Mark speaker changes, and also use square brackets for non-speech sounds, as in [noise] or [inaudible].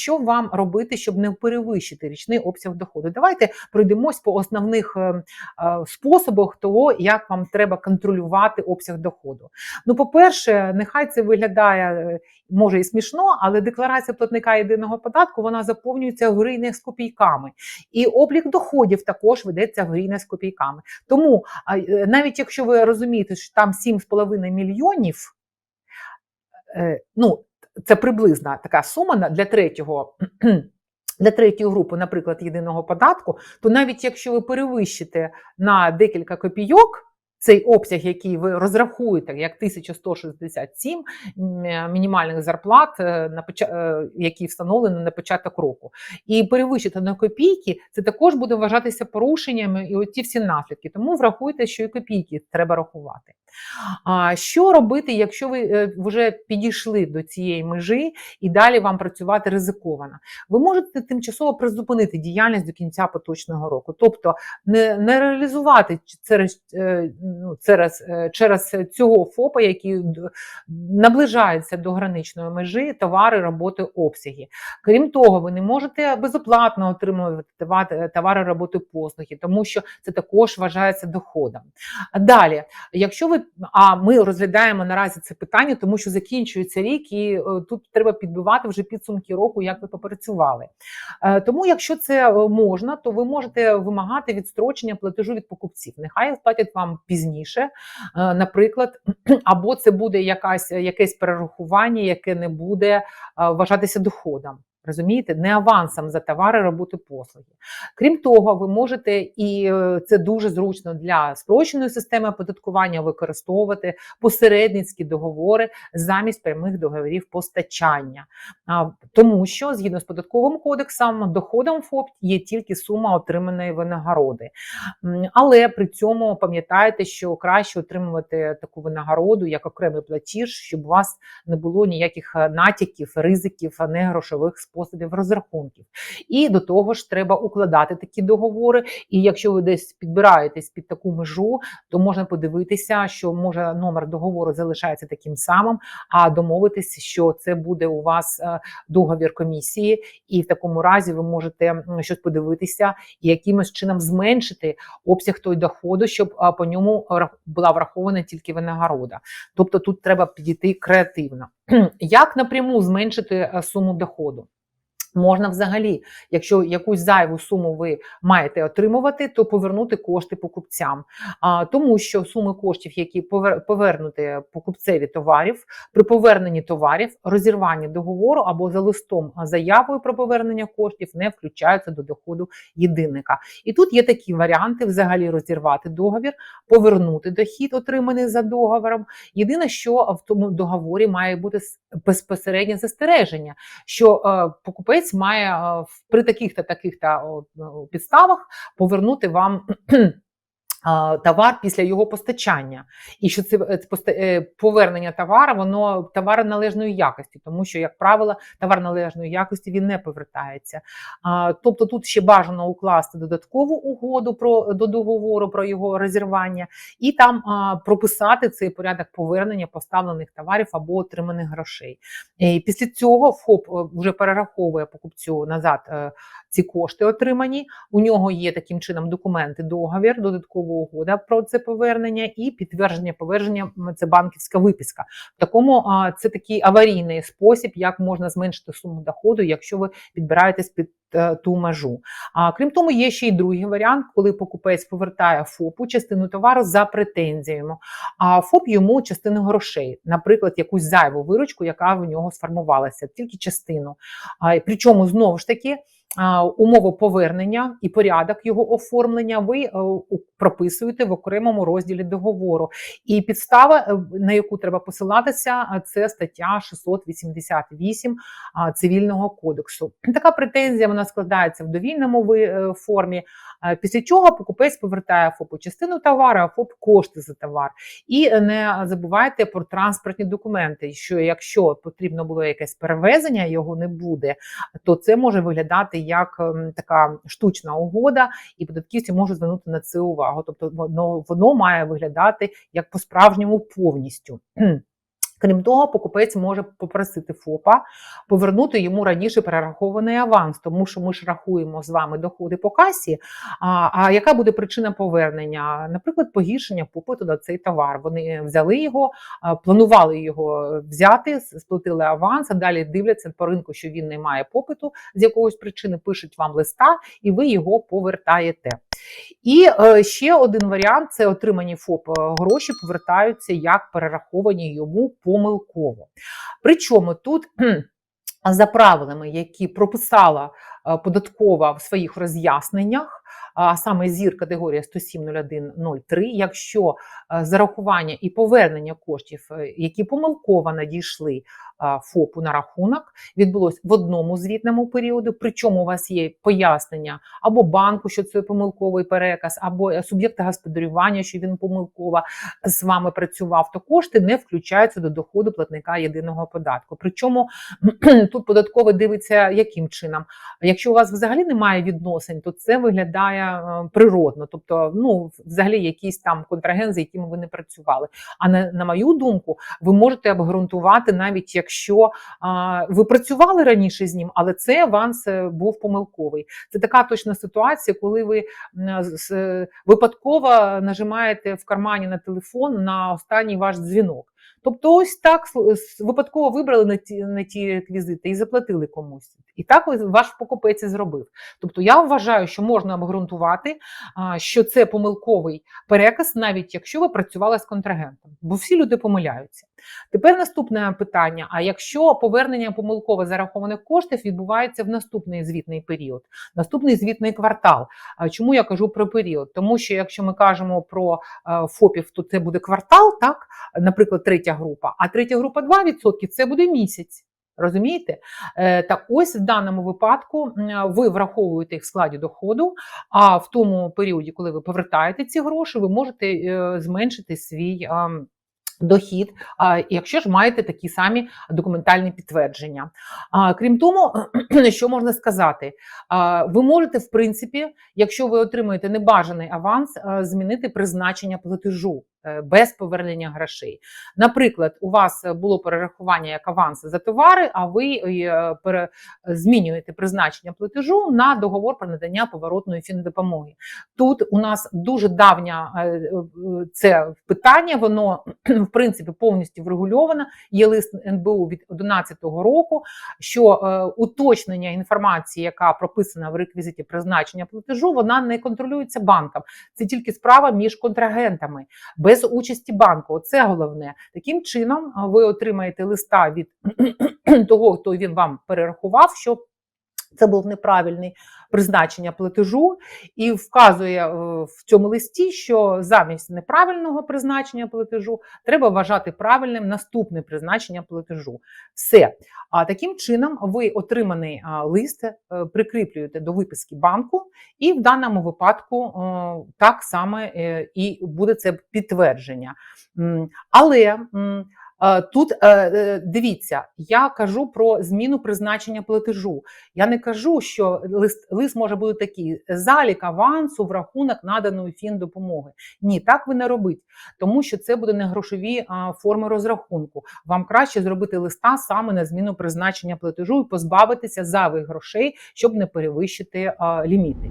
Speaker 1: що вам робити, щоб не перевищити річний обсяг доходу? Давайте пройдемось по основних е, е, способах того, як вам треба контролювати обсяг доходу. Ну, по-перше, нехай це виглядає е, може і смішно, але декларація платника єдиного податку вона заповнюється гривня з копійками. І облік доходів також ведеться гривня з копійками. Тому навіть якщо ви розумієте, що там 7,5 мільйонів, ну це приблизна така сума для третього. [clears throat] Для третьої групи, наприклад, єдиного податку, то навіть якщо ви перевищите на декілька копійок, цей обсяг, який ви розрахуєте, як 1167 мінімальних зарплат, е, е, які встановлені на початок року, і перевищити на копійки, це також буде вважатися порушеннями і оці всі наслідки. Тому врахуйте, що і копійки треба рахувати. А що робити, якщо ви е, вже підійшли до цієї межі і далі вам працювати ризиковано? Ви можете тимчасово призупинити діяльність до кінця поточного року, тобто не не реалізувати через ну, через, е, через цього ФОПа, який наближається до граничної межі товари, роботи, обсяги. Крім того, ви не можете безоплатно отримувати товари, роботи, послуги, тому що це також вважається доходом. Далі, якщо ви а ми розглядаємо наразі це питання, тому що закінчується рік, і е, тут треба підбивати вже підсумки року, як ви попрацювали. Е, тому, якщо це можна, то ви можете вимагати відстрочення платежу від покупців. Нехай сплатять вам пізніше пізніше, е, наприклад, [clears throat] або це буде якась якесь перерахування, яке не буде е, вважатися доходом. Розумієте, не авансом за товари, роботи, послуги. Крім того, ви можете, і е, це дуже зручно для спрощеної системи оподаткування використовувати посередницькі договори замість прямих договорів постачання. Тому що згідно з податковим кодексом, доходом ФОП є тільки сума отриманої винагороди. Але при цьому пам'ятайте, що краще отримувати таку винагороду як окремий платіж, щоб у вас не було ніяких е, натяків, ризиків, не грошових способів розрахунків. І до того ж, треба укладати такі договори. І якщо ви десь підбираєтесь під таку межу, то можна подивитися, що може номер договору залишається таким самим, а домовитися, що це буде у вас е, договір комісії, і в такому разі ви можете щось подивитися і якимось чином зменшити обсяг той доходу, щоб по ньому була врахована тільки винагорода. Тобто тут треба підійти креативно. Як напряму зменшити е, суму доходу? Можна взагалі, якщо якусь зайву суму ви маєте отримувати, то повернути кошти покупцям, а тому, що суми коштів, які повернути покупцеві товарів, при поверненні товарів, розірванні договору або за листом заявою про повернення коштів не включаються до доходу єдинника. І тут є такі варіанти: взагалі розірвати договір, повернути дохід, отриманий за договором. Єдине, що в тому договорі має бути безпосереднє застереження, що е, покупець продавець має при таких та таких та підставах повернути вам Товар після його постачання, і що це е, е, повернення товару, воно товар належної якості, тому що, як правило, товар належної якості він не повертається. Тобто тут ще бажано укласти додаткову угоду про до договору про його розірвання, і там прописати цей порядок повернення поставлених товарів або отриманих грошей. І Після цього ФОП е, вже перераховує покупцю назад ці кошти отримані. У нього є таким чином документи, договір, додаткова угода про це повернення і підтвердження повернення це банківська виписка. В такому це такий аварійний спосіб, як можна зменшити суму доходу, якщо ви підбираєтесь під е, ту межу. А крім того, є ще й другий варіант, коли покупець повертає ФОПу частину товару за претензіями, а ФОП йому частину грошей, наприклад, якусь зайву виручку, яка в нього сформувалася, тільки частину. А, Причому знову ж таки умови повернення і порядок його оформлення ви е, прописуєте в окремому розділі договору. І підстава, е, на яку треба посилатися, це стаття 688 цивільного кодексу. Така претензія вона складається в довільному е, формі. Після чого покупець повертає ФОПу частину товару, а ФОП кошти за товар. І не забувайте про транспортні документи. Що якщо потрібно було якесь перевезення, його не буде, то це може виглядати як ем, така штучна угода, і податківці можуть звернути на це увагу. Тобто воно, воно має виглядати як по-справжньому повністю. Крім того, покупець може попросити ФОПа повернути йому раніше перерахований аванс, тому що ми ж рахуємо з вами доходи по касі. А, а яка буде причина повернення? Наприклад, погіршення попиту на цей товар. Вони взяли його, планували його взяти, сплатили аванс, а далі дивляться по ринку, що він не має попиту з якогось причини, пишуть вам листа, і ви його повертаєте. І е, ще один варіант це отримані ФОП е, гроші повертаються як перераховані йому помилково. Причому тут за правилами, які прописала е, податкова в своїх роз'ясненнях, а саме зір категорія 107.01.03, якщо е, зарахування і повернення коштів, е, які помилково надійшли ФОПу на рахунок, відбулось в одному звітному періоду, причому у вас є пояснення або банку, що це помилковий переказ, або е, суб'єкта господарювання, що він помилково з вами працював, то кошти не включаються до доходу платника єдиного податку. Причому тут податковий дивиться, яким чином. Якщо у вас взагалі немає відносин, то це виглядає е, природно, тобто, ну, взагалі, якийсь там контрагент, з яким ви не працювали. А на, на мою думку, ви можете обґрунтувати, навіть якщо а, ви працювали раніше з ним, але цей аванс е, був помилковий. Це така точна ситуація, коли ви випадково нажимаєте в кармані на телефон на останній ваш дзвінок. Тобто, ось так випадково вибрали на ті, на ті реквізити і заплатили комусь. І так ваш покупець і зробив. Тобто, я вважаю, що можна обґрунтувати, що це помилковий переказ, навіть якщо ви працювали з контрагентом, бо всі люди помиляються. Тепер наступне питання: а якщо повернення помилково зарахованих коштів відбувається в наступний звітний період, наступний звітний квартал. Чому я кажу про період? Тому що якщо ми кажемо про е, ФОПів, то це буде квартал, так, наприклад, третя група, а третя група 2% це буде місяць. Розумієте? Е, Так ось в даному випадку ви враховуєте їх в складі доходу, а в тому періоді, коли ви повертаєте ці гроші, ви можете е, зменшити свій. Дохід, якщо ж маєте такі самі документальні підтвердження. Крім того, [clears throat] що можна сказати, ви можете, в принципі, якщо ви отримуєте небажаний аванс, змінити призначення платежу без повернення грошей. Наприклад, у вас було перерахування як аванс за товари, а ви е, змінюєте призначення платежу на договор про надання поворотної фіндопомоги. Тут у нас дуже давня е, е, це питання, воно в принципі повністю врегульовано. Є лист НБУ від 2011 року, що е, уточнення інформації, яка прописана в реквізиті призначення платежу, вона не контролюється банком. Це тільки справа між контрагентами без участі банку. Оце головне. Таким чином ви отримаєте листа від [clears throat] того, хто він вам перерахував, що це був неправильний призначення платежу, і вказує е, в цьому листі, що замість неправильного призначення платежу треба вважати правильним наступне призначення платежу. Все. А таким чином ви отриманий лист е, прикріплюєте до виписки банку, і в даному випадку е, так саме е, і буде це підтвердження. Але тут е, е, дивіться, я кажу про зміну призначення платежу. Я не кажу, що лист, лист може бути такий: залік авансу в рахунок наданої фіндопомоги. Ні, так ви не робіть, тому що це буде не грошові форми розрахунку. Вам краще зробити листа саме на зміну призначення платежу і позбавитися зайвих грошей, щоб не перевищити ліміти.